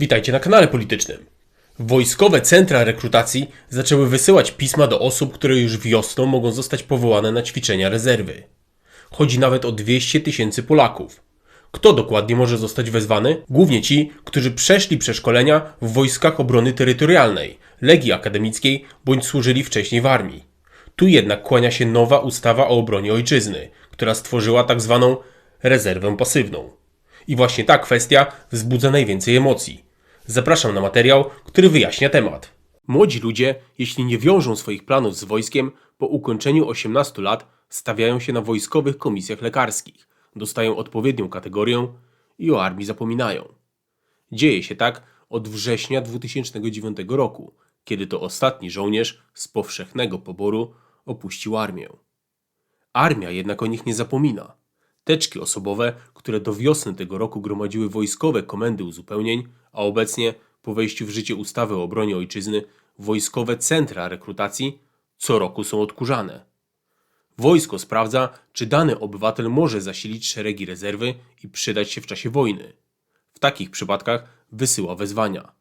Witajcie na kanale politycznym. Wojskowe centra rekrutacji zaczęły wysyłać pisma do osób, które już wiosną mogą zostać powołane na ćwiczenia rezerwy. Chodzi nawet o 200 tysięcy Polaków. Kto dokładnie może zostać wezwany? Głównie ci, którzy przeszli przeszkolenia w wojskach obrony terytorialnej, Legii Akademickiej bądź służyli wcześniej w armii. Tu jednak kłania się nowa ustawa o obronie ojczyzny, która stworzyła tak zwaną rezerwę pasywną. I właśnie ta kwestia wzbudza najwięcej emocji. Zapraszam na materiał, który wyjaśnia temat. Młodzi ludzie, jeśli nie wiążą swoich planów z wojskiem, po ukończeniu 18 lat stawiają się na wojskowych komisjach lekarskich, dostają odpowiednią kategorię i o armii zapominają. Dzieje się tak od września 2009 roku, kiedy to ostatni żołnierz z powszechnego poboru opuścił armię. Armia jednak o nich nie zapomina. Teczki osobowe, które do wiosny tego roku gromadziły wojskowe komendy uzupełnień, a obecnie, po wejściu w życie ustawy o obronie ojczyzny, wojskowe centra rekrutacji, co roku są odkurzane. Wojsko sprawdza, czy dany obywatel może zasilić szeregi rezerwy i przydać się w czasie wojny. W takich przypadkach wysyła wezwania.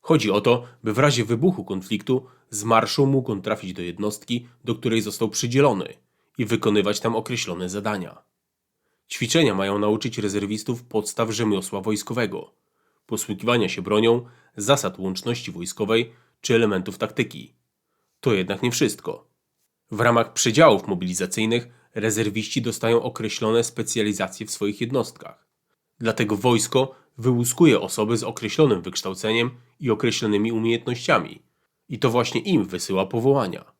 Chodzi o to, by w razie wybuchu konfliktu z marszu mógł on trafić do jednostki, do której został przydzielony i wykonywać tam określone zadania. Ćwiczenia mają nauczyć rezerwistów podstaw rzemiosła wojskowego, posługiwania się bronią, zasad łączności wojskowej czy elementów taktyki. To jednak nie wszystko. W ramach przedziałów mobilizacyjnych rezerwiści dostają określone specjalizacje w swoich jednostkach. Dlatego wojsko wyłuskuje osoby z określonym wykształceniem i określonymi umiejętnościami. I to właśnie im wysyła powołania.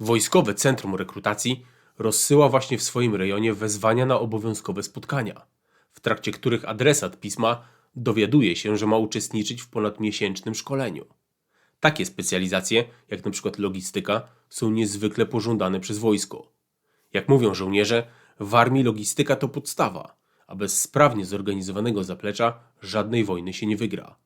Wojskowe Centrum Rekrutacji rozsyła właśnie w swoim rejonie wezwania na obowiązkowe spotkania, w trakcie których adresat pisma dowiaduje się, że ma uczestniczyć w ponadmiesięcznym szkoleniu. Takie specjalizacje, jak np. logistyka, są niezwykle pożądane przez wojsko. Jak mówią żołnierze, w armii logistyka to podstawa, a bez sprawnie zorganizowanego zaplecza żadnej wojny się nie wygra.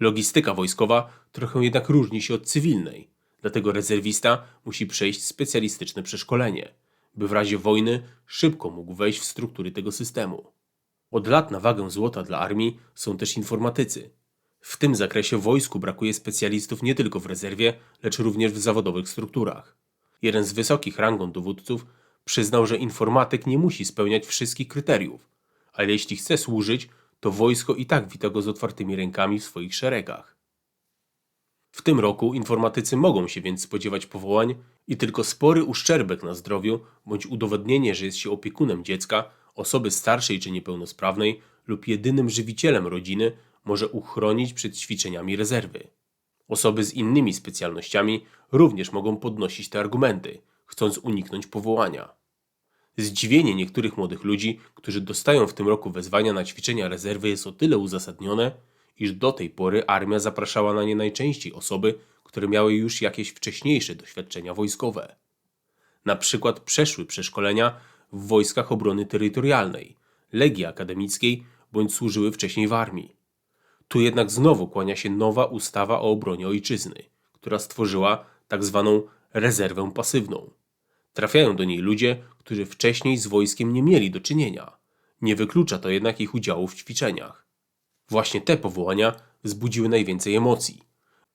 Logistyka wojskowa trochę jednak różni się od cywilnej, dlatego rezerwista musi przejść specjalistyczne przeszkolenie, by w razie wojny szybko mógł wejść w struktury tego systemu. Od lat na wagę złota dla armii są też informatycy. W tym zakresie wojsku brakuje specjalistów nie tylko w rezerwie, lecz również w zawodowych strukturach. Jeden z wysokich rangą dowódców przyznał, że informatyk nie musi spełniać wszystkich kryteriów, ale jeśli chce służyć, to wojsko i tak wita go z otwartymi rękami w swoich szeregach. W tym roku informatycy mogą się więc spodziewać powołań i tylko spory uszczerbek na zdrowiu bądź udowodnienie, że jest się opiekunem dziecka, osoby starszej czy niepełnosprawnej lub jedynym żywicielem rodziny może uchronić przed ćwiczeniami rezerwy. Osoby z innymi specjalnościami również mogą podnosić te argumenty, chcąc uniknąć powołania. Zdziwienie niektórych młodych ludzi, którzy dostają w tym roku wezwania na ćwiczenia rezerwy jest o tyle uzasadnione, iż do tej pory armia zapraszała na nie najczęściej osoby, które miały już jakieś wcześniejsze doświadczenia wojskowe. Na przykład przeszły przeszkolenia w wojskach obrony terytorialnej, Legii Akademickiej bądź służyły wcześniej w armii. Tu jednak znowu kłania się nowa ustawa o obronie ojczyzny, która stworzyła tak zwaną rezerwę pasywną. Trafiają do niej ludzie, którzy wcześniej z wojskiem nie mieli do czynienia. Nie wyklucza to jednak ich udziału w ćwiczeniach. Właśnie te powołania wzbudziły najwięcej emocji.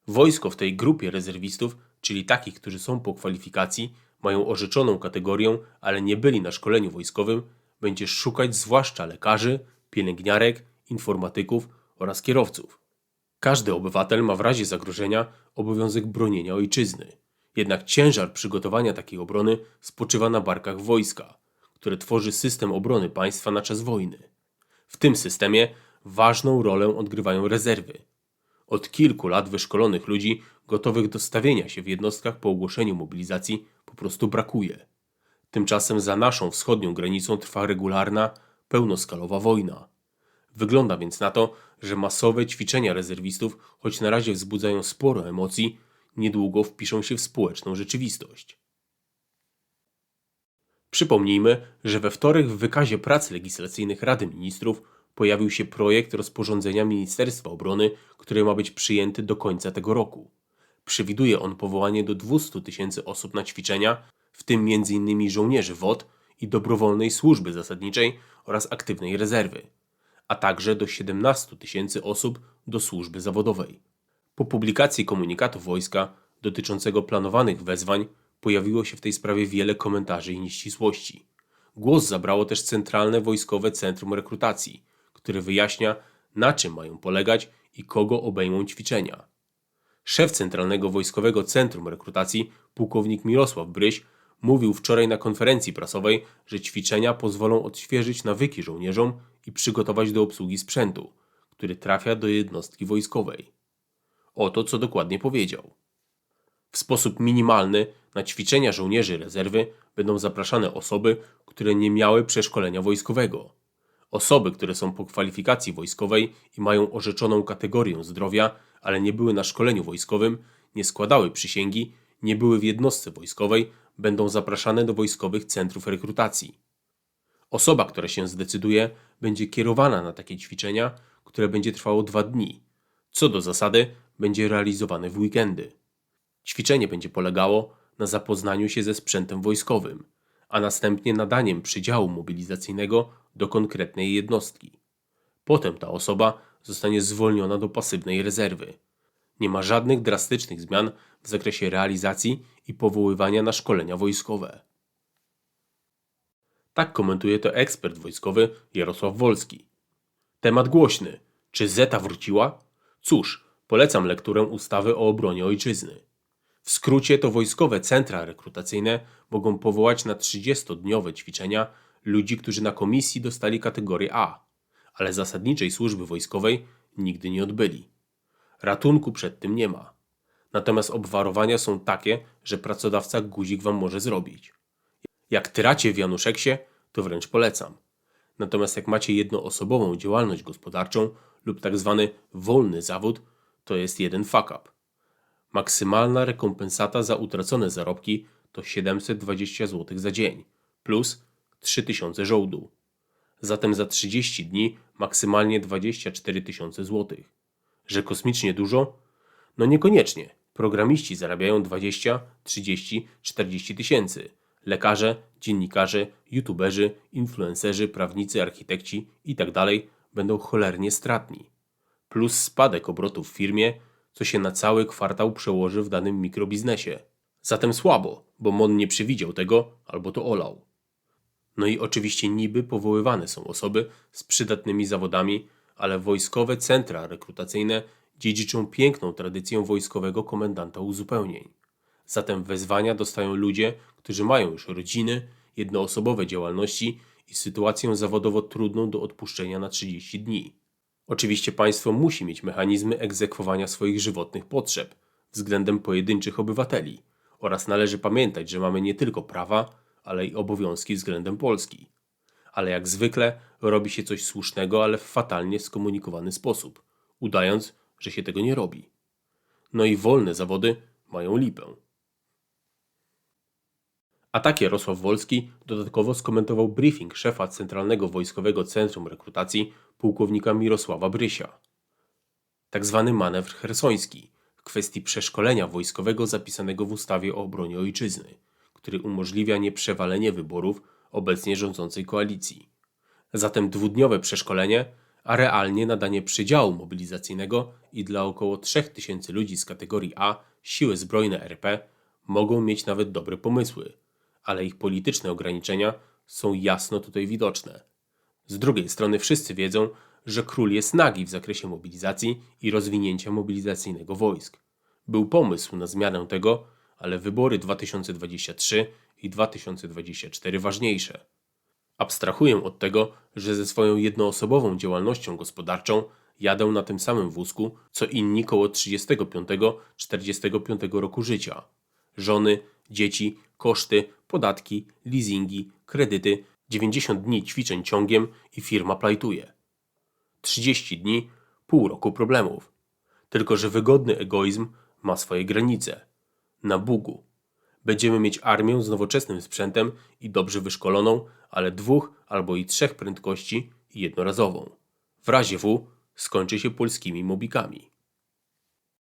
Wojsko w tej grupie rezerwistów, czyli takich, którzy są po kwalifikacji, mają orzeczoną kategorię, ale nie byli na szkoleniu wojskowym, będzie szukać zwłaszcza lekarzy, pielęgniarek, informatyków oraz kierowców. Każdy obywatel ma w razie zagrożenia obowiązek bronienia ojczyzny. Jednak ciężar przygotowania takiej obrony spoczywa na barkach wojska, które tworzy system obrony państwa na czas wojny. W tym systemie ważną rolę odgrywają rezerwy. Od kilku lat wyszkolonych ludzi gotowych do stawienia się w jednostkach po ogłoszeniu mobilizacji po prostu brakuje. Tymczasem za naszą wschodnią granicą trwa regularna, pełnoskalowa wojna. Wygląda więc na to, że masowe ćwiczenia rezerwistów, choć na razie wzbudzają sporo emocji, niedługo wpiszą się w społeczną rzeczywistość. Przypomnijmy, że we wtorek w wykazie prac legislacyjnych Rady Ministrów pojawił się projekt rozporządzenia Ministerstwa Obrony, który ma być przyjęty do końca tego roku. Przewiduje on powołanie do 200 tysięcy osób na ćwiczenia, w tym m.in. żołnierzy WOT i dobrowolnej służby zasadniczej oraz aktywnej rezerwy. a także do 17 tysięcy osób do służby zawodowej. Po publikacji komunikatu wojska dotyczącego planowanych wezwań pojawiło się w tej sprawie wiele komentarzy i nieścisłości. Głos zabrało też Centralne Wojskowe Centrum Rekrutacji, które wyjaśnia, na czym mają polegać i kogo obejmą ćwiczenia. Szef Centralnego Wojskowego Centrum Rekrutacji, pułkownik Mirosław Bryś, mówił wczoraj na konferencji prasowej, że ćwiczenia pozwolą odświeżyć nawyki żołnierzom i przygotować do obsługi sprzętu, który trafia do jednostki wojskowej. Oto co dokładnie powiedział. W sposób minimalny na ćwiczenia żołnierzy rezerwy będą zapraszane osoby, które nie miały przeszkolenia wojskowego. Osoby, które są po kwalifikacji wojskowej i mają orzeczoną kategorię zdrowia, ale nie były na szkoleniu wojskowym, nie składały przysięgi, nie były w jednostce wojskowej, będą zapraszane do wojskowych centrów rekrutacji. Osoba, która się zdecyduje, będzie kierowana na takie ćwiczenia, które będzie trwało dwa dni. Co do zasady, będzie realizowane w weekendy. Ćwiczenie będzie polegało na zapoznaniu się ze sprzętem wojskowym, a następnie nadaniem przydziału mobilizacyjnego do konkretnej jednostki. Potem ta osoba zostanie zwolniona do pasywnej rezerwy. Nie ma żadnych drastycznych zmian w zakresie realizacji i powoływania na szkolenia wojskowe. Tak komentuje to ekspert wojskowy Jarosław Wolski. Temat głośny. Czy Zeta wróciła? Cóż, polecam lekturę ustawy o obronie ojczyzny. W skrócie to wojskowe centra rekrutacyjne mogą powołać na 30-dniowe ćwiczenia ludzi, którzy na komisji dostali kategorię A, ale zasadniczej służby wojskowej nigdy nie odbyli. Ratunku przed tym nie ma. Natomiast obwarowania są takie, że pracodawca guzik wam może zrobić. Jak tracie w Januszeksie, to wręcz polecam. Natomiast jak macie jednoosobową działalność gospodarczą lub tak zwany wolny zawód, to jest jeden fuck up. Maksymalna rekompensata za utracone zarobki to 720 zł za dzień plus 3000 żołdu. Zatem za 30 dni maksymalnie 24 tysiące złotych. Że kosmicznie dużo? No niekoniecznie. Programiści zarabiają 20, 30, 40 tysięcy. Lekarze, dziennikarze, youtuberzy, influencerzy, prawnicy, architekci itd. będą cholernie stratni. Plus spadek obrotów w firmie, co się na cały kwartał przełoży w danym mikrobiznesie. Zatem słabo, bo Mon nie przewidział tego albo to olał. No i oczywiście niby powoływane są osoby z przydatnymi zawodami, ale wojskowe centra rekrutacyjne dziedziczą piękną tradycję wojskowego komendanta uzupełnień. Zatem wezwania dostają ludzie, którzy mają już rodziny, jednoosobowe działalności i sytuację zawodowo trudną do odpuszczenia na 30 dni. Oczywiście państwo musi mieć mechanizmy egzekwowania swoich żywotnych potrzeb względem pojedynczych obywateli oraz należy pamiętać, że mamy nie tylko prawa, ale i obowiązki względem Polski. Ale jak zwykle robi się coś słusznego, ale w fatalnie skomunikowany sposób, udając, że się tego nie robi. No i wolne zawody mają lipę. A tak Jarosław Wolski dodatkowo skomentował briefing szefa Centralnego Wojskowego Centrum Rekrutacji pułkownika Mirosława Brysia. Tak zwany manewr hersoński w kwestii przeszkolenia wojskowego zapisanego w ustawie o obronie ojczyzny, który umożliwia nieprzewalenie wyborów obecnie rządzącej koalicji. Zatem dwudniowe przeszkolenie, a realnie nadanie przydziału mobilizacyjnego i dla około 3000 ludzi z kategorii A siły zbrojne RP mogą mieć nawet dobre pomysły – ale ich polityczne ograniczenia są jasno tutaj widoczne. Z drugiej strony wszyscy wiedzą, że król jest nagi w zakresie mobilizacji i rozwinięcia mobilizacyjnego wojsk. Był pomysł na zmianę tego, ale wybory 2023 i 2024 ważniejsze. Abstrahuję od tego, że ze swoją jednoosobową działalnością gospodarczą jadę na tym samym wózku, co inni koło 35-45 roku życia. Żony, dzieci, koszty, podatki, leasingi, kredyty, 90 dni ćwiczeń ciągiem i firma plajtuje. 30 dni, pół roku problemów. Tylko, że wygodny egoizm ma swoje granice. Na Bugu. Będziemy mieć armię z nowoczesnym sprzętem i dobrze wyszkoloną, ale dwóch albo i trzech prędkości i jednorazową. W razie W skończy się polskimi mobikami.